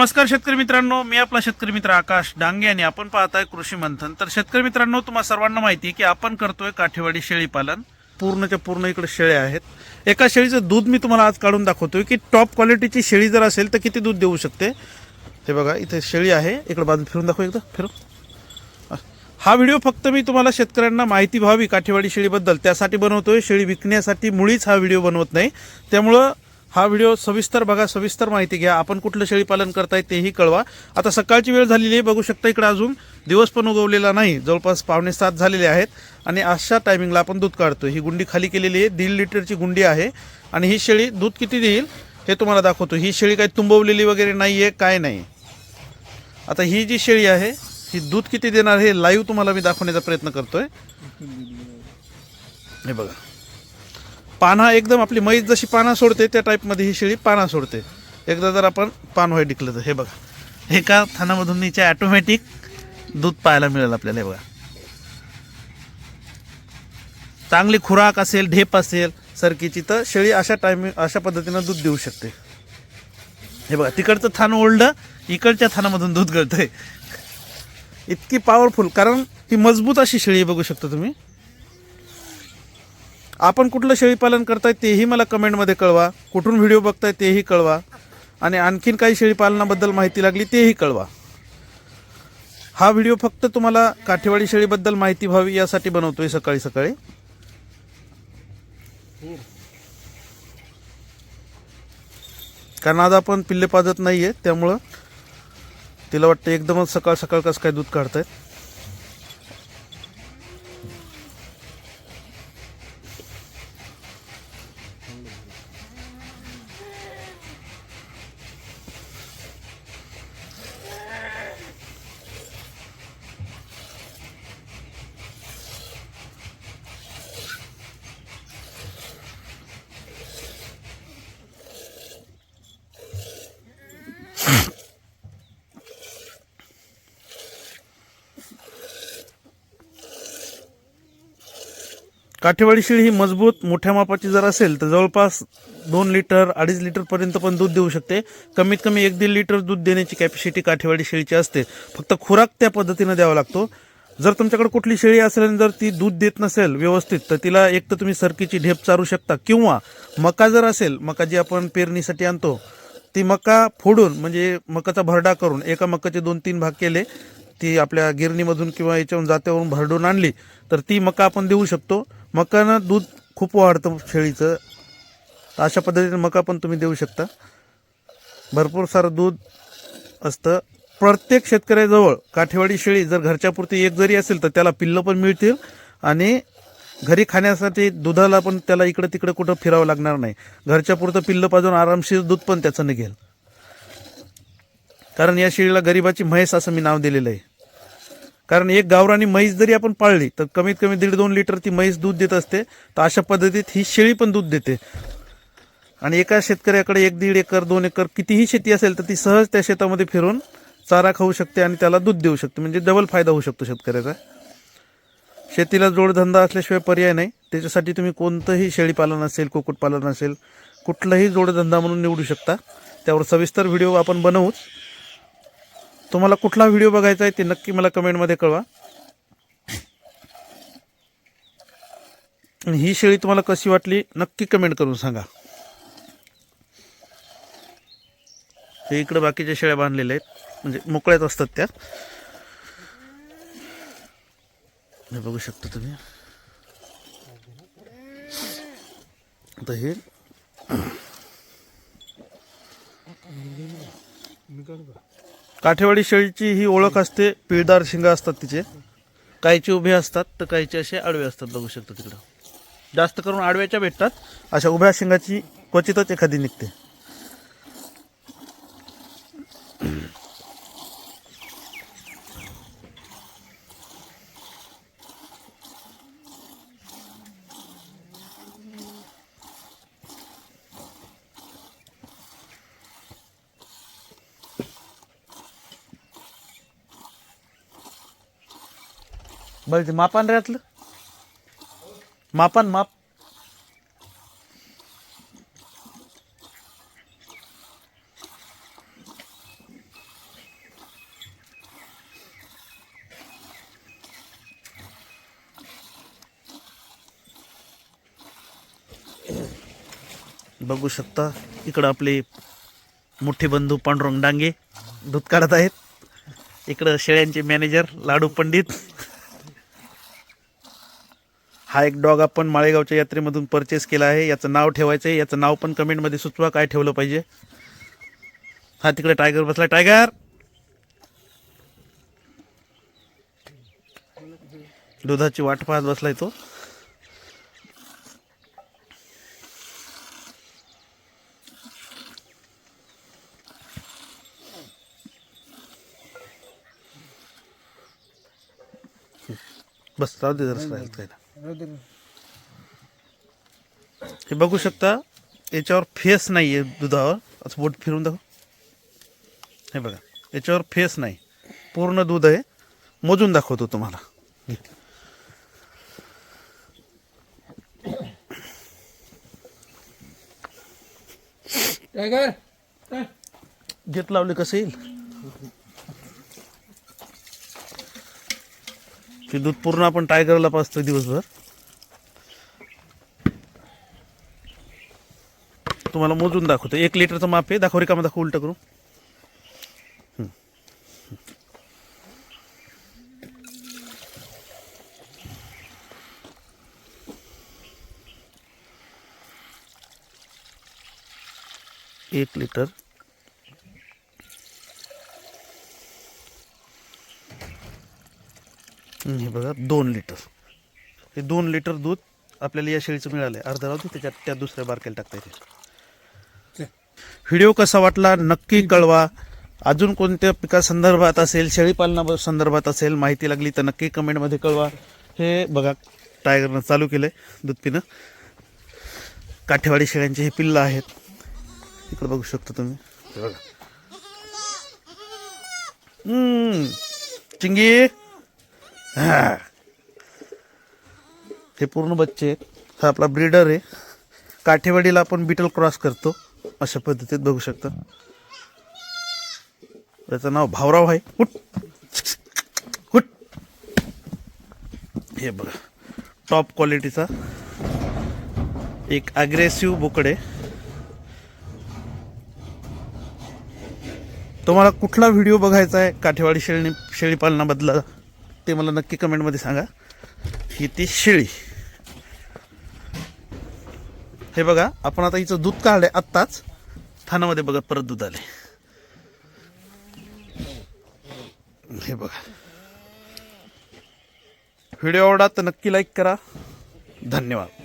नमस्कार शेतकरी मित्रांनो मी आपला शेतकरी मित्र आकाश डांगे आणि आपण पाहताय कृषी मंथन. तर शेतकरी मित्रांनो तुम्हाला सर्वांना माहिती आहे की आपण करतोय काठेवाडी शेळी पालन. पूर्णच्या पूर्ण इकडे शेळ्या आहेत. एका शेळीचं दूध मी तुम्हाला आज काढून दाखवतोय की टॉप क्वालिटीची शेळी जर असेल तर किती दूध देऊ शकते? हे बघा इथे शेळी आहे. इकडे बाजू फिरून दाखव एकदा. फिरून. हा व्हिडिओ फक्त मी तुम्हाला शेतकऱ्यांना माहिती व्हावी काठेवाडी शेळीबद्दल. त्यासाठी बनवतोय शेळी विकण्यासाठी. मुळीच हा व्हिडिओ बनवत नाही. त्यामुळं हा व्हिडिओ सविस्तर बघा सविस्तर माहिती घ्या. आपण कुठलं शेळी पालन करताय तेही कळवा. आता सकाळची वेळ झालेली आहे बघू शकता इकडे अजून. दिवस पण उगवलेला नाही. जवळपास पावणे सात झालेले आहेत. आणि अशा टायमिंगला आपण दूध काढतो ही गुंडी खाली केलेली आहे. दीड लिटरची गुंडी आहे. आणि ही शेळी दूध किती देईल हे तुम्हाला दाखवतो. ही शेळी काही तुंबवलेली वगैरे नाही आहे काय नाही. आता ही जी शेळी आहे ही दूध किती देणार हे लाईव्ह तुम्हाला मी दाखवण्याचा प्रयत्न करतोय. हे बघा. पाना एकदम आपली म्हैस जशी पाना सोडते त्या टाईपमध्ये ही शेळी पाना सोडते. एकदा जर आपण पान व्हाय टिकलं तर हे बघा. एका थानामधून नीचे ॲटोमॅटिक दूध पाहायला मिळेल आपल्याला हे बघा. चांगली खुराक असेल ढेप असेल सरकीची तर शेळी अशा टायमिंग अशा पद्धतीनं दूध देऊ शकते. हे बघा तिकडचं थान ओढलं इकडच्या थानामधून दूध गळतंय. इतकी पॉवरफुल कारण ही मजबूत अशी शेळी बघू शकता तुम्ही. आपण कुठलं शेळीपालन करताय तेही मला कमेंटमध्ये कळवा. कुठून व्हिडिओ बघताय तेही कळवा. आणि आणखीन काही शेळीपालनाबद्दल माहिती लागली तेही कळवा. हा व्हिडिओ फक्त तुम्हाला काठेवाडी शेळीबद्दल माहिती व्हावी यासाठी बनवतोय सकाळी सकाळी. कारण आज आपण पिल्ले पाजत नाहीये त्यामुळं तिला वाटतं एकदमच सकाळ सकाळ कसं काय दूध काढतायत. काठेवाडी शेळी ही मजबूत मोठ्या मापाची जर असेल तर जवळपास दोन लिटर अडीच लिटर पर्यंत पण दूध देऊ शकते. कमीत कमी एक दीड लिटर दूध देण्याची कॅपॅसिटी काठेवाडी शेळीची असते. फक्त खुराक त्या पद्धतीनं द्यावा लागतो. जर तुमच्याकडे कुठली शेळी असेल आणि जर ती दूध देत नसेल व्यवस्थित तर तिला एक तर तुम्ही सरकीची ढेप चारू शकता. किंवा मका जर असेल मका जी आपण पेरणीसाठी आणतो ती मका फोडून म्हणजे मकाचा भरडा करून एका मकाचे दोन तीन भाग केले ती आपल्या गिरणीमधून किंवा याच्यावरून जात्यावरून भरडून आणली तर ती मका आपण देऊ शकतो. मकानं दूध खूप वाढतं शेळीचं. तर अशा पद्धतीने मका पण तुम्ही देऊ शकता. भरपूर सारं दूध असतं. प्रत्येक शेतकऱ्याजवळ काठेवाडी शेळी जर घरच्यापुरती एक जरी असेल तर त्याला पिल्लं पण मिळतील आणि घरी खाण्यासाठी दुधाला पण त्याला इकडं तिकडं कुठं फिरावं लागणार नाही. घरच्या पुरतं पिल्लं पाजून आरामशीर दूध पण त्याचं निघेल. कारण या शेळीला गरिबाची म्हैस असं मी नाव दिलेलं आहे. कारण एक गावरानी म्हैस जरी आपण पाळली तर कमीत कमी दीड दोन लिटर ती म्हैस दूध देत असते. तर अशा पद्धतीत ही शेळी पण दूध देते. आणि एका शेतकऱ्याकडे एक दीड एकर दोन एकर कितीही शेती असेल तर ती सहज त्या शेतामध्ये फिरून चारा खाऊ शकते आणि त्याला दूध देऊ शकते. म्हणजे डबल फायदा होऊ शकतो शेतकऱ्याचा. शेतीला जोडधंदा असल्याशिवाय पर्याय नाही. त्याच्यासाठी तुम्ही कोणतंही शेळीपालन असेल कुक्कुटपालन असेल कुठलाही जोडधंदा म्हणून निवडू शकता. त्यावर सविस्तर व्हिडिओ आपण बनवूच. तुम्हाला कुठला व्हिडिओ बघायचा आहे ते नक्की मला कमेंटमध्ये कळवा. आणि ही शेळी तुम्हाला कशी वाटली नक्की कमेंट करून सांगा. हे इकडे बाकीच्या शेळ्या बांधलेल्या आहेत. म्हणजे मोकळ्यात असतात त्या. हे बघू शकता तुम्ही. आता हे काठेवाडी शेळीची ही ओळख असते. पिळदार शिंगा असतात तिचे. काहीचे उभे असतात तर काहीचे असे आडवे असतात. बघू शकतो तिकडं. जास्त करून आडव्याच्या भेटतात. अशा उभ्या शिंगाची क्वचितच एखादी निघते. बरं ते मापान रे आतलं मापान माप. बघू शकता इकडं आपले मोठे बंधू पांडुरंग डांगे दूध काढत आहेत. इकडं शेळ्यांचे मॅनेजर लाडू पंडित. हा एक डॉग आपण माळेगावच्या यात्रेमधून परचेस केला आहे. याचं नाव ठेवायचं आहे. याचं नाव पण कमेंटमध्ये सुचवा काय ठेवलं पाहिजे. हा तिकडे टायगर बसला टायगर दुधाची वाट पाहत बसलाय तो. बस राहू दे जरा काय हे बघू शकता याच्यावर फेस नाही आहे दुधावर. असं बोट फिरून दाखव. हे बघा याच्यावर फेस नाही. पूर्ण दूध आहे. मोजून दाखवतो तुम्हाला. टायगर घेत लावले कसं येईल? ते दूध पूर्ण आपण टायगरला पाचतो दिवसभर. तुम्हाला मोजून दाखवतो. एक लिटरचं माप आहे. दाखव रिकामा दाखव उलट करू एक लिटर हं, बघा दोन लिटर. हे दोन लिटर दूध आपल्याला या शेळीचं मिळालं आहे अर्धा राहतो त्याच्यात त्या दुसऱ्या बारकेला टाकता येते. व्हिडिओ कसा वाटला नक्की कळवा. अजून कोणत्या पिकासंदर्भात असेल शेळीपालना संदर्भात असेल माहिती लागली तर नक्की कमेंटमध्ये कळवा. हे बघा टायगरनं चालू केलं आहे दूध पिणं. काठेवाडी शेळ्यांचे हे पिल्लं आहेत. इकडे बघू शकता तुम्ही. बघा. चिंगी. हे. पूर्ण बच्चे आहेत. हा आपला ब्रीडर आहे. काठेवाडीला आपण बिटल क्रॉस करतो. अशा पद्धतीत बघू शकता. त्याचं नाव भावराव आहे. उठ. उठ. हे बघा. टॉप क्वालिटीचा एक अग्रेसिव्ह बोकडे आहे. तुम्हाला कुठला व्हिडिओ बघायचा आहे? काठेवाडी शेळी शेळीपालनाबद्दल? ते मला नक्की कमेंटमध्ये सांगा. ही ती शेळी. हे बघा आपण आता हिचं दूध काढलंय आत्ताच. थानामध्ये बघा परत दूध आले हे बघा. व्हिडिओ आवडा तर नक्की लाईक करा. धन्यवाद.